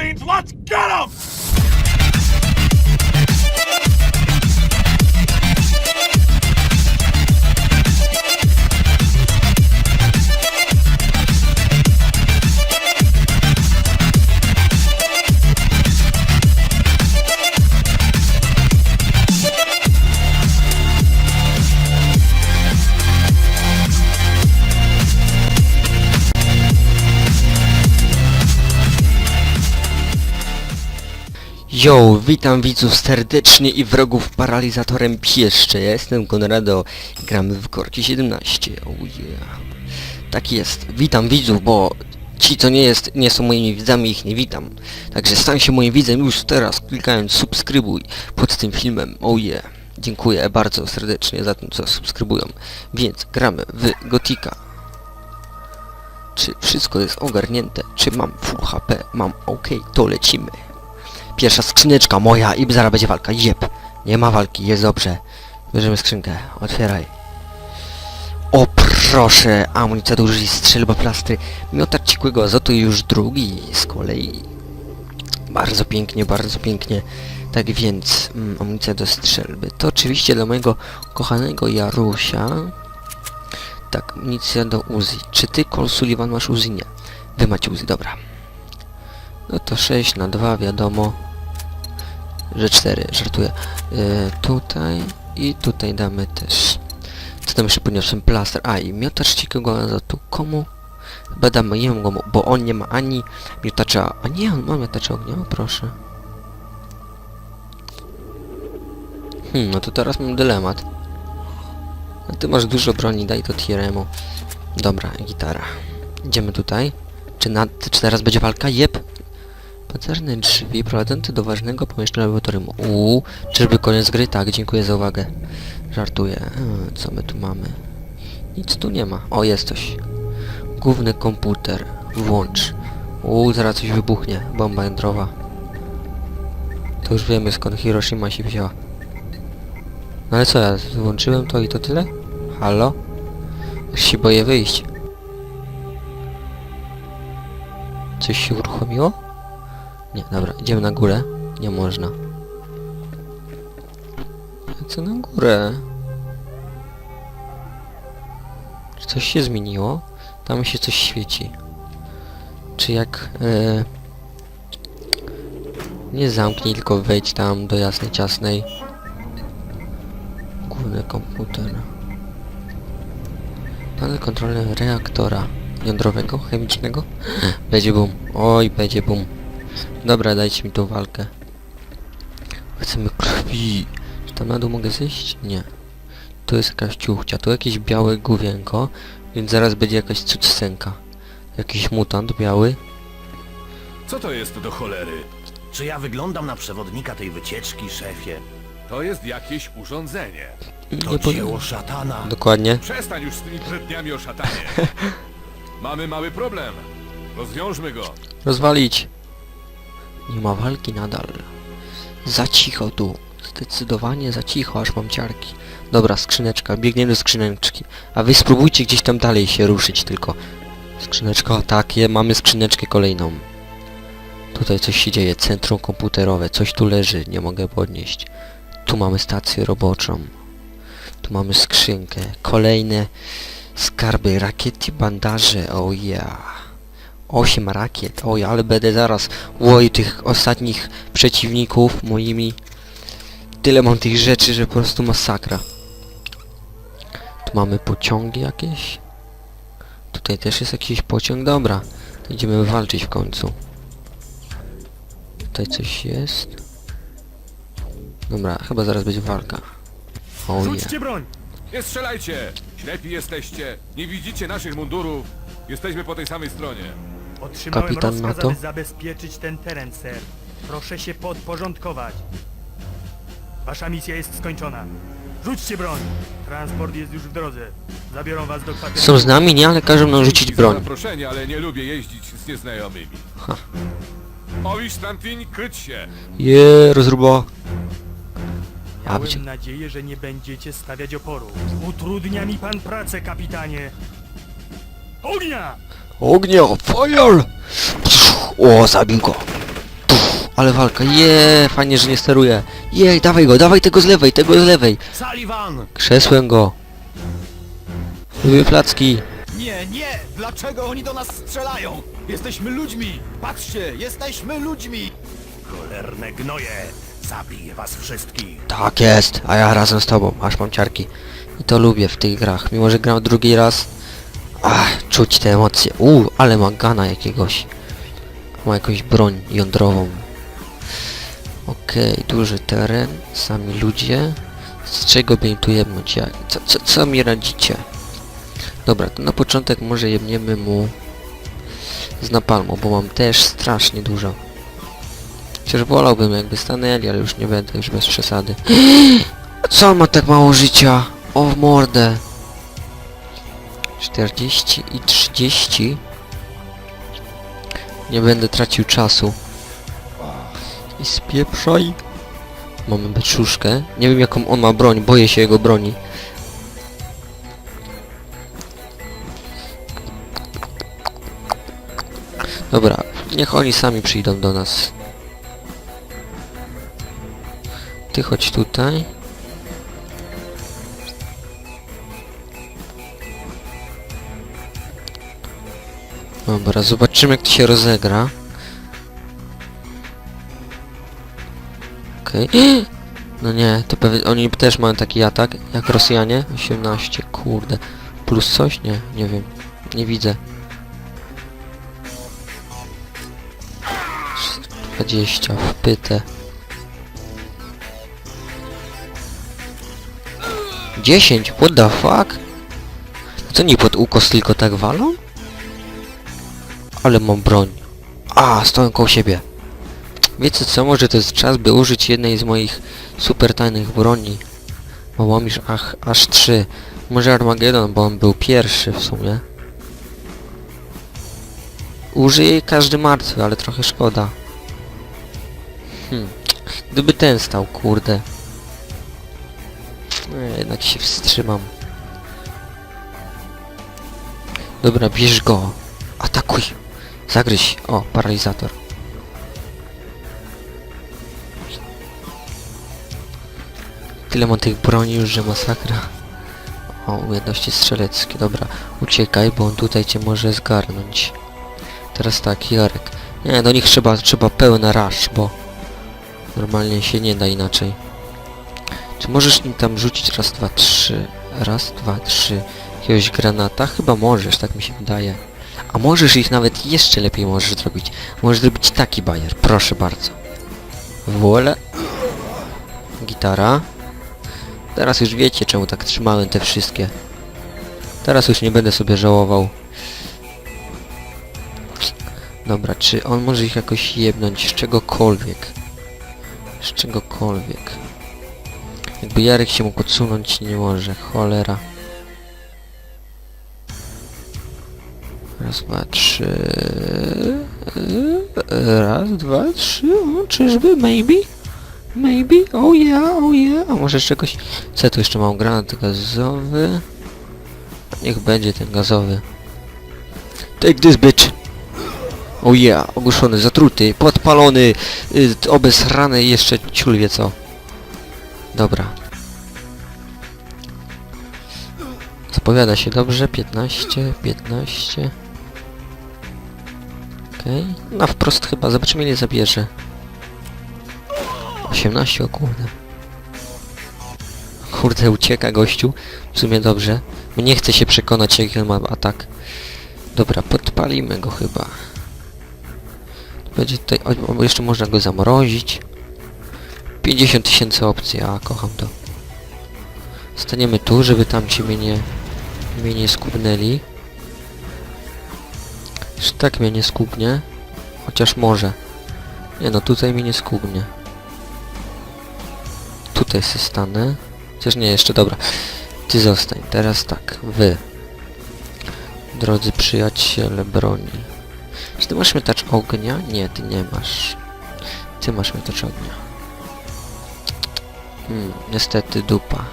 Marines. Let's get them! Yo, witam widzów serdecznie i wrogów paralizatorem pieszcze. Ja jestem Konrado i gramy w Korki 17. Oh yeah. Tak jest. Witam widzów, bo ci co nie jest, nie są moimi widzami, ich nie witam. Także stań się moim widzem już teraz, klikając subskrybuj pod tym filmem. Oh yeah. Dziękuję bardzo serdecznie za tym, co subskrybują. Więc gramy w Gotika. Czy wszystko jest ogarnięte? Czy mam full HP? Mam ok, to lecimy. Pierwsza skrzyneczka moja i zaraz będzie walka. Jep. Nie ma walki, jest dobrze. Bierzemy skrzynkę. Otwieraj. O proszę, amunicja do użyć strzelba plastry. Miotacz ciekłego azotu już drugi z kolei. Bardzo pięknie, bardzo pięknie. Tak więc, mm, amunicja do strzelby. To oczywiście dla mojego kochanego Jarusia. Tak, amunicja do Uzi. Czy ty, Col Sullivan, masz Uzi? Nie. Wy macie Uzi, dobra. No to 6 na 2, wiadomo. Że 4, żartuję. Yy, tutaj i tutaj damy też. Co tam jeszcze podniosłem? Plaster. A i miotacz ciekłego azotu. Komu? Chyba damy jemu, bo on nie ma ani miotacza... A nie, on ma miotacza ognia, proszę. Hmm, no to teraz mam dylemat. A ty masz dużo broni, daj to tieremu. Dobra, gitara. Idziemy tutaj. Czy, na, czy teraz będzie walka? Jep. Pancerne drzwi prowadzące do ważnego pomieszczenia laboratorium. Uuu, czyżby koniec gry? Tak, dziękuję za uwagę. Żartuję. Co my tu mamy? Nic tu nie ma. O, jest coś. Główny komputer. Włącz. Uuu, zaraz coś wybuchnie. Bomba jądrowa. To już wiemy skąd Hiroshima się wzięła. No ale co ja, włączyłem to i to tyle? Halo? Aż się boję wyjść. Coś się uruchomiło? Nie, dobra, idziemy na górę. Nie można. Co na górę? Czy coś się zmieniło? Tam się coś świeci. Czy jak... E, nie zamknij, tylko wejdź tam do jasnej, ciasnej. Główny komputer. Panel kontrolny reaktora jądrowego, chemicznego. Będzie boom. Oj, będzie boom. Dobra, dajcie mi tą walkę. Chcemy krwi. Czy tam na dół mogę zejść? Nie. Tu jest jakaś ciuchcia, tu jakieś białe główienko, więc zaraz będzie jakaś cutscenka. Jakiś mutant biały. Co to jest do cholery? Czy ja wyglądam na przewodnika tej wycieczki, szefie? To jest jakieś urządzenie. To Nie po... dzieło szatana. Dokładnie. Przestań już z tymi bredniami o szatanie. Mamy mały problem. Rozwiążmy go. Rozwalić. Nie ma walki nadal. Za cicho tu. Zdecydowanie za cicho, aż mam ciarki. Dobra, skrzyneczka. Biegniemy do skrzyneczki. A wy spróbujcie gdzieś tam dalej się ruszyć tylko. Skrzyneczka, tak, je, mamy skrzyneczkę kolejną. Tutaj coś się dzieje. Centrum komputerowe. Coś tu leży. Nie mogę podnieść. Tu mamy stację roboczą. Tu mamy skrzynkę. Kolejne skarby, rakiety, bandaże. Oh yeah. 8 rakiet. Oj, ale będę zaraz. Oj, tych ostatnich przeciwników moimi. Tyle mam tych rzeczy, że po prostu masakra. Tu mamy pociągi jakieś. Tutaj też jest jakiś pociąg. Dobra. To idziemy walczyć w końcu. Tutaj coś jest. Dobra, chyba zaraz będzie walka. O. Rzućcie broń! Nie strzelajcie! Ślepi jesteście. Nie widzicie naszych mundurów. Jesteśmy po tej samej stronie. Otrzymałem Kapitan rozkaz, NATO? aby zabezpieczyć ten teren, ser. Proszę się podporządkować. Wasza misja jest skończona. Rzućcie broń! Transport jest już w drodze. Zabiorą was do kwatery. Są z nami, nie? Ale każą nam rzucić Dzięki za broń. zaproszenie, ale nie lubię jeździć z nieznajomymi. Ha. Owisz Stantin, kryć się! Je, rozruba. A, Miałem gdzie- nadzieję, że nie będziecie stawiać oporu. Utrudnia mi pan pracę, kapitanie! Ognia! Ognia! Fire! O, zabił go! ale walka, je, fajnie, że nie steruję. Jej, dawaj go, dawaj tego z lewej, tego z lewej. Sullivan! Krzesłem go. Lubię placki. Nie, nie! Dlaczego oni do nas strzelają? Jesteśmy ludźmi! Patrzcie, jesteśmy ludźmi! Cholerne gnoje! Zabiję was wszystkich! Tak jest, a ja razem z tobą, aż mam ciarki. I to lubię w tych grach, mimo że gram drugi raz. Ach, czuć te emocje. Uuu, ale ma gana jakiegoś. Ma jakąś broń jądrową. Okej, duży teren, sami ludzie. Z czego by tu jebnąć? Jak? Co, co, co mi radzicie? Dobra, to na początek może jebniemy mu z napalmu, bo mam też strasznie dużo. Chociaż wolałbym jakby stanęli, ale już nie będę, już bez przesady. Co on ma tak mało życia? O w mordę. 40 i 30. Nie będę tracił czasu. I spieprzaj. Mamy beczuszkę. Nie wiem jaką on ma broń, boję się jego broni. Dobra, niech oni sami przyjdą do nas. Ty chodź tutaj. Dobra, zobaczymy jak to się rozegra. Okej. No nie, to pewnie oni też mają taki atak jak Rosjanie. 18, kurde. Plus coś? Nie, nie wiem. Nie widzę. 20 w pytę. 10? What the fuck? Co nie pod ukos tylko tak walą? Ale mam broń. A, stoją koło siebie. Wiecie co, może to jest czas, by użyć jednej z moich super tajnych broni. Bo mam już ach, aż trzy. Może Armageddon, bo on był pierwszy w sumie. Użyję jej każdy martwy, ale trochę szkoda. Hmm. Gdyby ten stał, kurde. Nie, jednak się wstrzymam. Dobra, bierz go. Atakuj. Zagryź. O, paralizator. Tyle mam tych broni już, że masakra. O, umiejętności strzeleckie. Dobra, uciekaj, bo on tutaj cię może zgarnąć. Teraz tak, Jarek. Nie, do nich trzeba, trzeba pełna rasz, bo normalnie się nie da inaczej. Czy możesz nim tam rzucić raz, dwa, trzy? Raz, dwa, trzy. Jakiegoś granata? Chyba możesz, tak mi się wydaje. A możesz ich nawet jeszcze lepiej możesz zrobić. Możesz zrobić taki bajer, proszę bardzo. Wolę. Gitara. Teraz już wiecie czemu tak trzymałem te wszystkie. Teraz już nie będę sobie żałował. Dobra, czy on może ich jakoś jebnąć z czegokolwiek? Z czegokolwiek. Jakby Jarek się mógł odsunąć, nie może. Cholera. Raz, dwa, trzy... Raz, dwa, trzy... O, czyżby? Maybe? Maybe? Oh yeah, oh yeah. A może czegoś... Co tu jeszcze mam? Granat gazowy. Niech będzie ten gazowy. Take this bitch! Oh yeah, ogłuszony, zatruty, podpalony, y, obesrany i jeszcze ciul wie co. Dobra. Zapowiada się dobrze, 15, 15. Okej, na wprost chyba, zobaczymy ile zabierze. 18, o kurde. Kurde, ucieka gościu. W sumie dobrze. Nie chce się przekonać, jaki on ma atak. Dobra, podpalimy go chyba. Będzie tutaj... O, jeszcze można go zamrozić. 50 tysięcy opcji, a kocham to. Staniemy tu, żeby tam ci mnie nie... mnie nie skubnęli. Już tak mnie nie skubnie. Chociaż może. Nie no, tutaj mnie nie skubnie. Tutaj się stanę. Chociaż nie, jeszcze dobra. Ty zostań. Teraz tak, wy. Drodzy przyjaciele broni. Czy ty masz miotacz ognia? Nie, ty nie masz. Ty masz miotacz ognia. Hmm, niestety dupa.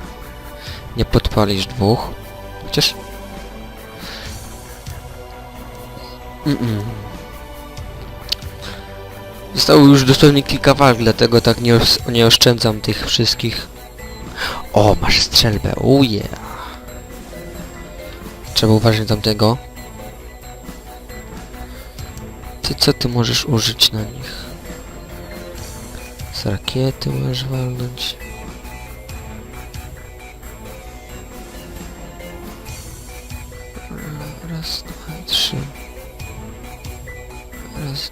Nie podpalisz dwóch. Chociaż... Mm -mm. Zostało już dosłownie kilka walk, dlatego tak nie, os- nie oszczędzam tych wszystkich. O, masz strzelbę, oh yeah. Trzeba uważać tamtego. Ty co ty możesz użyć na nich? Z rakiety możesz walnąć.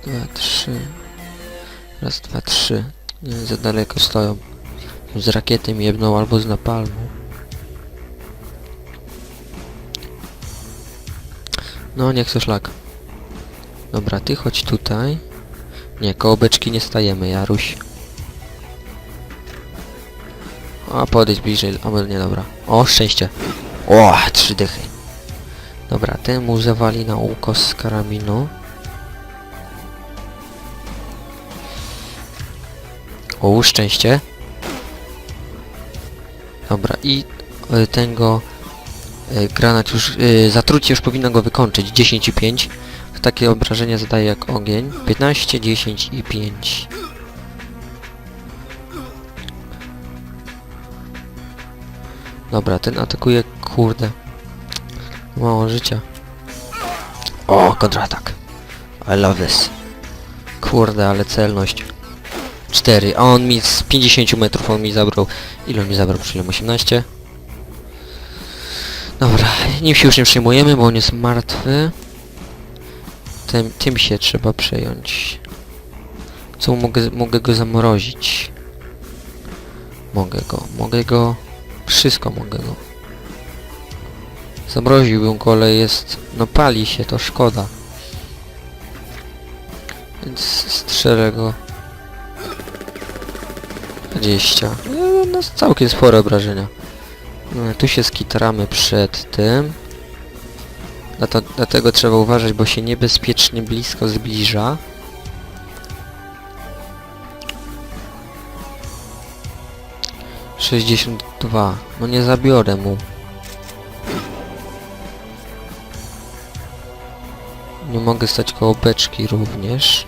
Dwa, trzy. Raz, dwa, trzy. Nie, za daleko stoją. Z rakiety mi albo z napalmu. No, niech to szlak. Dobra, ty chodź tutaj. Nie, koło beczki nie stajemy, Jaruś. A, podejdź bliżej, a nie, dobra. O, szczęście. O, trzy dychy. Dobra, ten mu zawali na ukos z karabinu. O, szczęście. Dobra, i y, ten go y, granat już, y, zatrucie już powinno go wykończyć. 10 i 5. Takie obrażenia zadaje jak ogień. 15, 10 i 5. Dobra, ten atakuje, kurde. Mało życia. O, kontratak. I love this. Kurde, ale celność. 4, a on mi z 50 metrów on mi zabrał. Ile on mi zabrał? Przyjąłem 18. Dobra, nim się już nie przejmujemy, bo on jest martwy. Tym, tym się trzeba przejąć. Co mogę, mogę go zamrozić? Mogę go, mogę go... Wszystko mogę go. Zamroziłbym go, ale jest... No pali się, to szkoda. Więc strzelę go. 20. No, no całkiem spore obrażenia. No, tu się skitramy przed tym. Dlato, dlatego trzeba uważać, bo się niebezpiecznie blisko zbliża. Sześćdziesiąt dwa. No nie zabiorę mu. Nie mogę stać koło beczki również.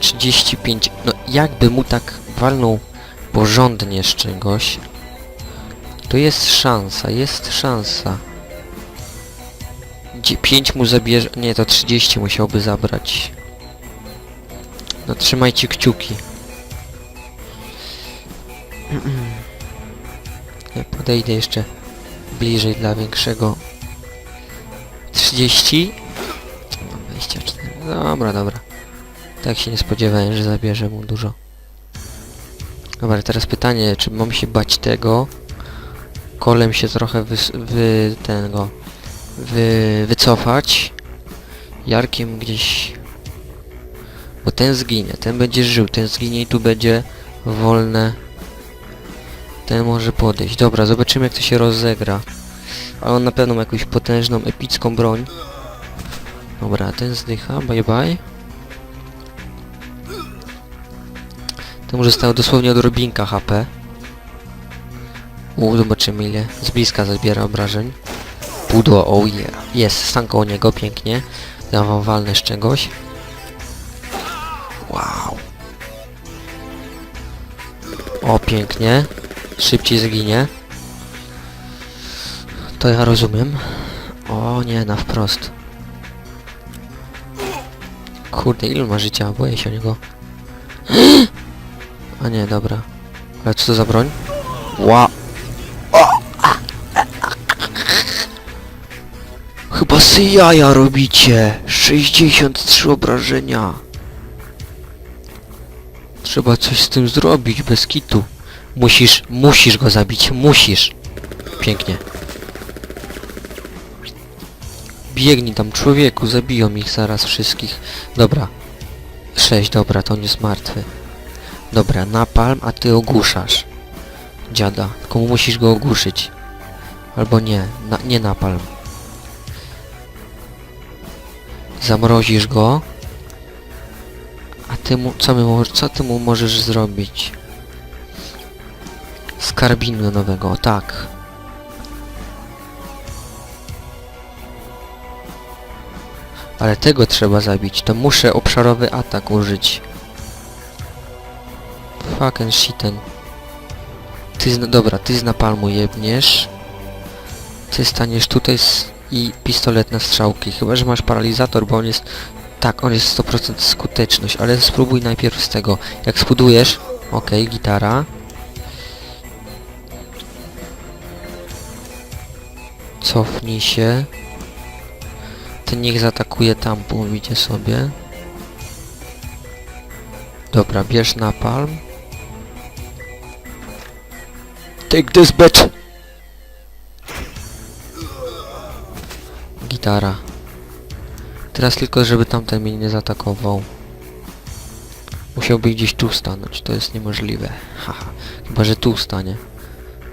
35. No jakby mu tak walnął porządnie z czegoś. To jest szansa, jest szansa. Gdzie 5 mu zabierze... Nie, to 30 musiałby zabrać. No trzymajcie kciuki. Ja podejdę jeszcze bliżej dla większego. 30? No 24. Dobra, dobra. Tak się nie spodziewałem, że zabierze mu dużo. Dobra, teraz pytanie, czy mam się bać tego? Kolem się trochę wys wy tego wy wycofać. Jarkiem gdzieś... Bo ten zginie, ten będzie żył, ten zginie i tu będzie wolne. Ten może podejść. Dobra, zobaczymy jak to się rozegra. Ale on na pewno ma jakąś potężną, epicką broń. Dobra, ten zdycha, bye bye. Temu zostało dosłownie odrobinka HP. U, zobaczymy ile z bliska zabiera obrażeń. Pudło, oh yeah. Jest, stan koło niego, pięknie. Ja wam walnę z czegoś. Wow. O, pięknie. Szybciej zginie. To ja rozumiem. O nie, na wprost. Kurde, ile ma życia? Boję się o niego. A nie, dobra. Ale co to za broń? Ła... Chyba sy jaja robicie! 63 obrażenia! Trzeba coś z tym zrobić, bez kitu. Musisz, musisz go zabić, musisz! Pięknie. Biegnij tam, człowieku, zabiją ich zaraz wszystkich. Dobra. 6, dobra, to on jest martwy. Dobra, napalm, a ty ogłuszasz. Dziada, tylko musisz go ogłuszyć. Albo nie, na, nie napalm. Zamrozisz go. A ty mu, co, my, co ty mu możesz zrobić? Z nowego, tak. Ale tego trzeba zabić, to muszę obszarowy atak użyć. Fucking shiten. Ty z... Dobra, ty z napalmu jebniesz. Ty staniesz tutaj s- i pistolet na strzałki. Chyba, że masz paralizator, bo on jest... Tak, on jest 100% skuteczność, ale spróbuj najpierw z tego. Jak spudujesz... Okej, gitara. Cofnij się. Ten niech zaatakuje tam, mówicie sobie. Dobra, bierz napalm. Take this bitch! Gitara. Teraz tylko, żeby tamten mnie nie zaatakował. Musiałby gdzieś tu stanąć, to jest niemożliwe. Haha. Chyba, że tu stanie.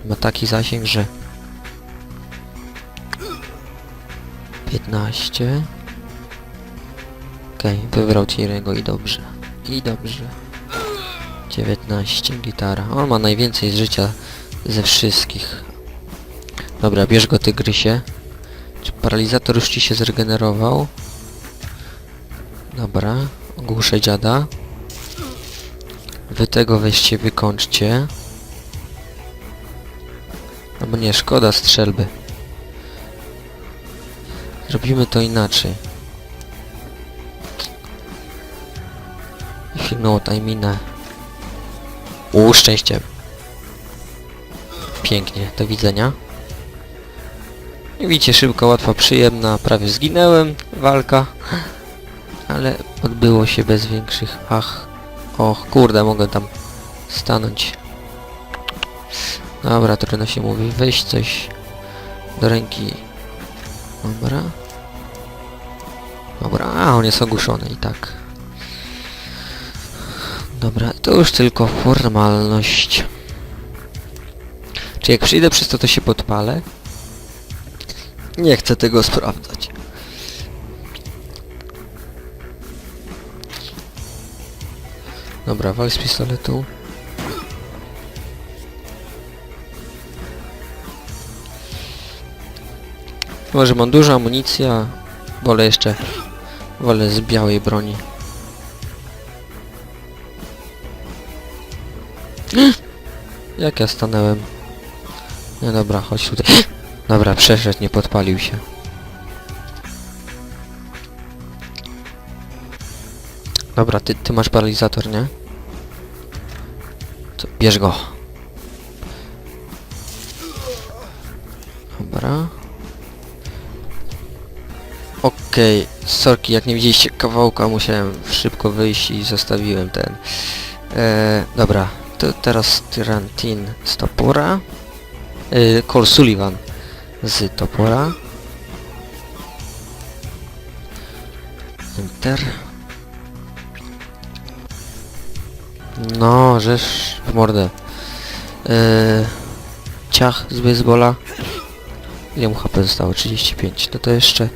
Ma taki zasięg, że... 15 Okej, wybrał Tierego i dobrze. I dobrze. 19, gitara. On ma najwięcej życia ze wszystkich. Dobra, bierz go tygrysie. Czy paralizator już ci się zregenerował? Dobra, ogłuszę dziada. Wy tego weźcie, wykończcie. Albo nie, szkoda strzelby. Zrobimy to inaczej. If you know what szczęście. Pięknie, do widzenia. Widzicie, szybko, łatwa, przyjemna. Prawie zginęłem, walka. Ale odbyło się bez większych... Ach. Och, kurde, mogę tam stanąć. Dobra, trudno się mówi. Weź coś do ręki. Dobra. Dobra, a on jest ogłuszony i tak. Dobra, to już tylko formalność. Czy jak przyjdę przez to, to się podpalę? Nie chcę tego sprawdzać. Dobra, wal z pistoletu. Może mam dużo amunicji, a wolę jeszcze... Wolę z białej broni. Jak ja stanęłem? No dobra, chodź tutaj. Dobra, przeszedł, nie podpalił się. Dobra, ty, ty masz paralizator, nie? To bierz go. Dobra. Okej, sorki, jak nie widzieliście kawałka, musiałem szybko wyjść i zostawiłem ten. E, dobra, to teraz Tyrantin z topora. Cole Sullivan z topora. Enter. No, żeż w mordę. E, ciach z baseballa. Ile mu HP zostało? 35. No to jeszcze...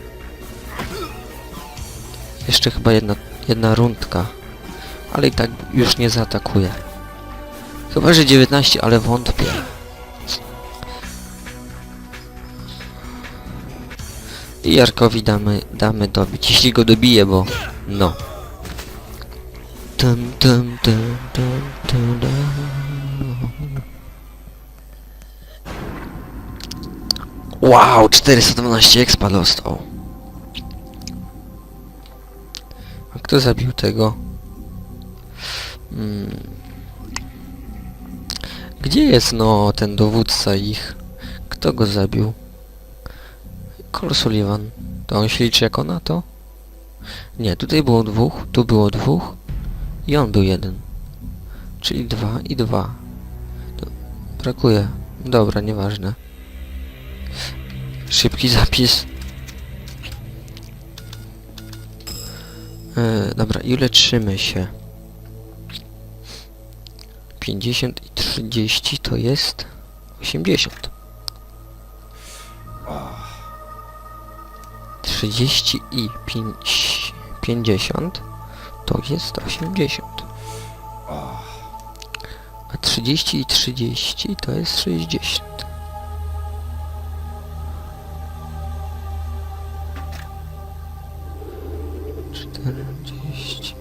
Jeszcze chyba jedna, jedna rundka. Ale i tak już nie zaatakuje. Chyba, że 19, ale wątpię. Jarkowi damy, damy dobić, jeśli go dobije, bo... No. Tum, tum, tum, tum, tum, tum. Wow, 412 expa dostał. A kto zabił tego? Hmm. Gdzie jest no ten dowódca ich? Kto go zabił? Cole Sullivan. To on się liczy jako na to? Nie, tutaj było dwóch, tu było dwóch i on był jeden. Czyli dwa i dwa. To brakuje. Dobra, nieważne. Szybki zapis. E, dobra, i leczymy się. 50 i 30 to jest 80. 30 i 5, 50 to jest 80. A 30 i 30 to jest 60. Czterdzieści.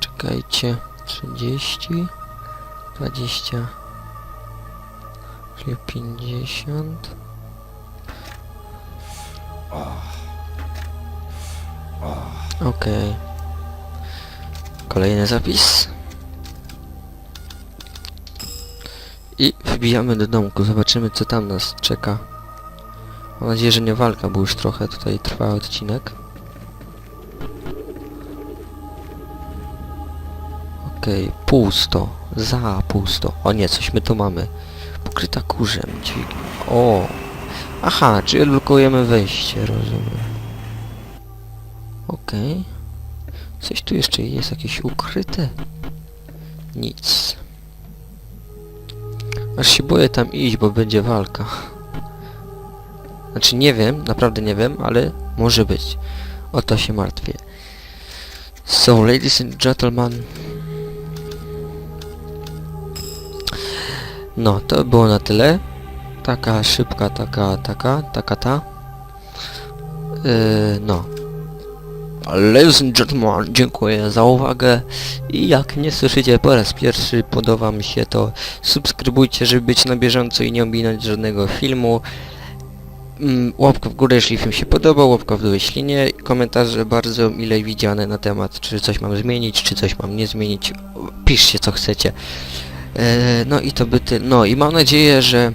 Czekajcie. 30 20 czyli 50 Okej. Kolejny zapis. I wbijamy do domku, zobaczymy co tam nas czeka. Mam nadzieję, że nie walka, bo już trochę tutaj trwa odcinek. Okej, pusto. Za pusto. O nie, coś my tu mamy. Pokryta kurzem. Dźwig... O! Aha, czyli blokujemy wejście, rozumiem. Okej. Coś tu jeszcze jest jakieś ukryte? Nic. Aż się boję tam iść, bo będzie walka. Znaczy nie wiem, naprawdę nie wiem, ale może być. O to się martwię. So, ladies and gentlemen. No, to było na tyle. Taka szybka, taka, taka, taka ta. Yy, no. Ladies and gentlemen, dziękuję za uwagę i jak nie słyszycie po raz pierwszy, podoba mi się to, subskrybujcie, żeby być na bieżąco i nie ominąć żadnego filmu. Mm, Łapka w górę, jeśli film się podobał, łapka w dół, jeśli nie. Komentarze bardzo mile widziane na temat, czy coś mam zmienić, czy coś mam nie zmienić. Piszcie co chcecie. E, no i to by ty... No i mam nadzieję, że...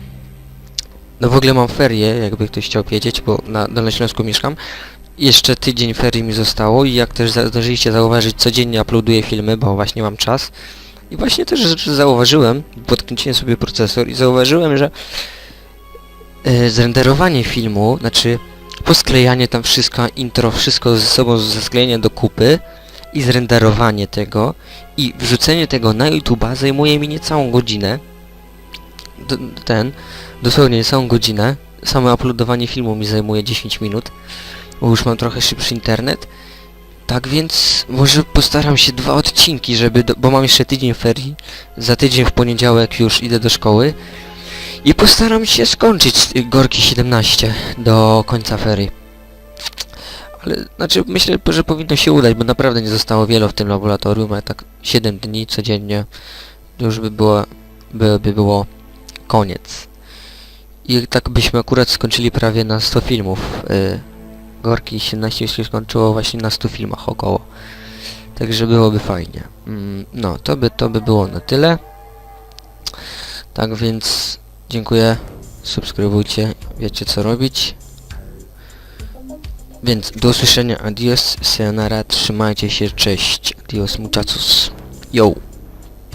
No w ogóle mam ferie, jakby ktoś chciał wiedzieć, bo na Dolnym Śląsku mieszkam. Jeszcze tydzień ferii mi zostało i jak też zdążyliście zauważyć, codziennie uploaduję filmy, bo właśnie mam czas. I właśnie też zauważyłem, podkręciłem sobie procesor i zauważyłem, że e, zrenderowanie filmu, znaczy posklejanie tam wszystko, intro, wszystko ze sobą, ze sklejenie do kupy i zrenderowanie tego i wrzucenie tego na YouTube'a zajmuje mi niecałą godzinę. D ten, dosłownie niecałą godzinę. Samo uploadowanie filmu mi zajmuje 10 minut, bo już mam trochę szybszy internet. Tak więc może postaram się dwa odcinki, żeby, do, bo mam jeszcze tydzień ferii. Za tydzień w poniedziałek już idę do szkoły. I postaram się skończyć y, Gorki 17 do końca ferii. Ale, znaczy, myślę, że powinno się udać, bo naprawdę nie zostało wiele w tym laboratorium, ale tak 7 dni codziennie już by było, by, by było koniec. I tak byśmy akurat skończyli prawie na 100 filmów. Y, Gorki 17 się skończyło właśnie na 100 filmach około. Także byłoby fajnie. Mm, no, to by, to by było na tyle. Tak więc dziękuję. Subskrybujcie, wiecie co robić. Więc do usłyszenia, adios, sayonara, trzymajcie się, cześć, adios muchachos, yo!